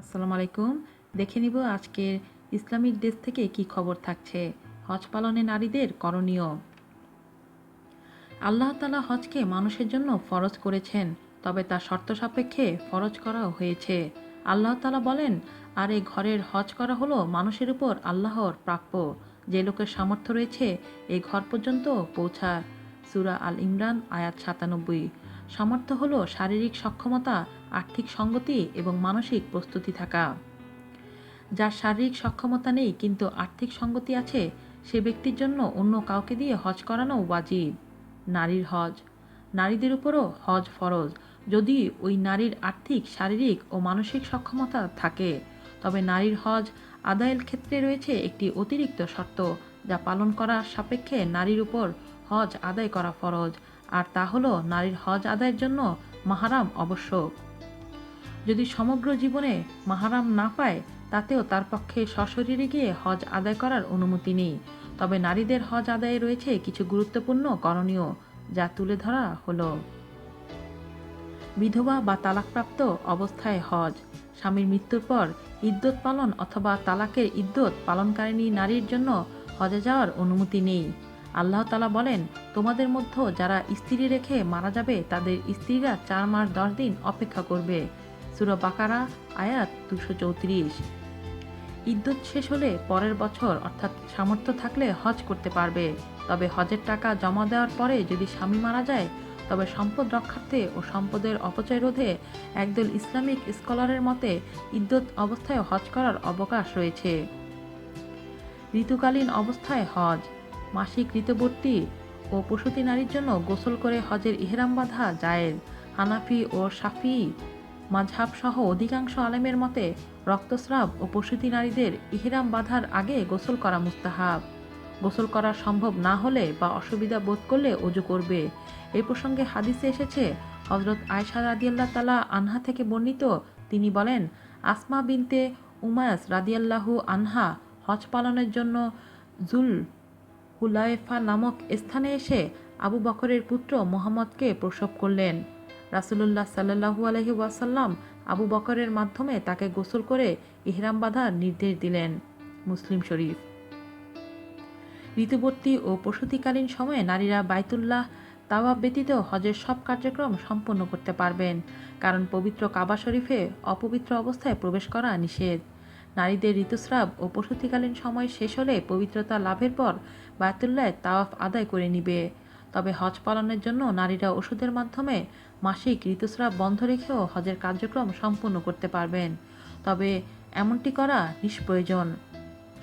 আসসালামু আলাইকুম। দেখে নিব আজকের ইসলামিক দেশ থেকে কি খবর থাকছে। হজ পালনে নারীদের করণীয়। আল্লাহ তালা হজকে মানুষের জন্য ফরজ করেছেন, তবে তা শর্ত সাপেক্ষে ফরজ করা হয়েছে। আল্লাহ তালা বলেন, আর এই ঘরের হজ করা হলো মানুষের উপর আল্লাহর প্রাপ্য। যে লোকের সামর্থ্য রয়েছে এই ঘর পর্যন্ত পৌঁছার। সুরা আল ইমরান, আয়াত সাতানব্বই। সামর্থ্য হল শারীরিক সক্ষমতা, আর্থিক সঙ্গতি এবং মানসিক প্রস্তুতি থাকা। যার শারীরিক সক্ষমতা নেই কিন্তু আর্থিক সঙ্গতি আছে, সে ব্যক্তির জন্য অন্য কাউকে দিয়ে হজ করানো ওয়াজিব। নারীর হজ। নারীদের উপরও হজ ফরজ। যদি ওই নারীর আর্থিক, শারীরিক ও মানসিক সক্ষমতা থাকে, তবে নারীর হজ আদায়ের ক্ষেত্রে রয়েছে একটি অতিরিক্ত শর্ত যা পালন করার সাপেক্ষে নারীর উপর হজ আদায় করা ফরজ, আর তা হলো নারীর হজ আদায়ের জন্য মাহারাম আবশ্যক। যদি সমগ্র জীবনে মাহারাম না পায়, তাতেও তার পক্ষে সশরীরে গিয়ে হজ আদায় করার অনুমতি নেই। তবে নারীদের হজ আদায়ে রয়েছে কিছু গুরুত্বপূর্ণ করণীয়, যা তুলে ধরা হলো। বিধবা বা তালাকপ্রাপ্ত অবস্থায় হজ। স্বামীর মৃত্যুর পর ইদ্যত পালন অথবা তালাকের ইদ্যত পালনকারিণী নারীর জন্য হজে যাওয়ার অনুমতি নেই। আল্লাহ তালা বলেন, তোমাদের মধ্যে যারা স্ত্রী রেখে মারা যাবে, তাদের স্ত্রীরা চার মাস দশ দিন অপেক্ষা করবে। সুরা বাকারা, আয়াত দুশো চৌত্রিশ। ইদ্যুৎ শেষ হলে পরের বছর, অর্থাৎ সামর্থ্য থাকলে হজ করতে পারবে। তবে হজের টাকা জমা দেওয়ার পরে যদি স্বামী মারা যায়, তবে সম্পদ রক্ষার্থে ও সম্পদের অপচয় রোধে একদল ইসলামিক স্কলারের মতে ইদ্যুৎ অবস্থায় হজ করার অবকাশ রয়েছে। ঋতুকালীন অবস্থায় হজ। মাসিক ঋতুবর্তী ও প্রসূতি নারীর জন্য গোসল করে হজের ইহরাম বাঁধা জায়েজ। হানাফি ও সাফি মাঝহাব সহ অধিকাংশ আলেমের মতে রক্তস্রাব ও প্রসূতি নারীদের ইহরাম বাঁধার আগে গোসল করা মুস্তাহাব। গোসল করা সম্ভব না হলে বা অসুবিধা বোধ করলে অজু করবে। এই প্রসঙ্গে হাদিসে এসেছে হজরত আয়সা রাদিয়াল্লাহ তালা আনহা থেকে বর্ণিত, তিনি বলেন, আসমা বিনতে উমায়াস রাদিয়াল্লাহু আনহা হজ পালনের জন্য জুল হুলাইফা নামক স্থানে এসে আবু বকরের পুত্র মোহাম্মদকে প্রসব করলেন। রাসুলুল্লাহ সাল্লাহু আলহি ওয়াসাল্লাম আবু বকরের মাধ্যমে তাকে গোসল করে ইহরাম বাঁধার নির্দেশ দিলেন মুসলিম শরীফ। ঋতুবর্তী ও প্রসূতিকালীন সময়ে নারীরা বাইতুল্লাহ তাওয়া ব্যতীত হজের সব কার্যক্রম সম্পন্ন করতে পারবেন, কারণ পবিত্র কাবা শরীফে অপবিত্র অবস্থায় প্রবেশ করা নিষেধ। নারীদের ঋতুস্রাব ও প্রসূতিকালীন সময় শেষ হলে পবিত্রতা লাভের পর বায়তুল্লায় তাওয়াফ আদায় করে নিবে। তবে হজ পালনের জন্য নারীরা ওষুধের মাধ্যমে মাসিক ঋতুস্রাব বন্ধ রেখেও হজের কার্যক্রম সম্পূর্ণ করতে পারবেন। তবে এমনটি করা নিষ্প্রয়োজন।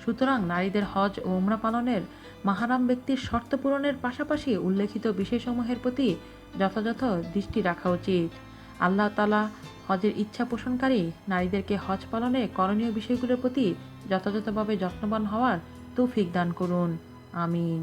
সুতরাং নারীদের হজ ও উমরা পালনের মাহারাম ব্যক্তির শর্ত পূরণের পাশাপাশি উল্লেখিত বিষয়সমূহের প্রতি যথাযথ দৃষ্টি রাখা উচিত। আল্লাহ তালা হজের ইচ্ছা পোষণকারী নারীদেরকে হজ পালনে করণীয় বিষয়গুলোর প্রতি যথাযথভাবে যত্নবান হওয়ার তৌফিক দান করুন। আমিন।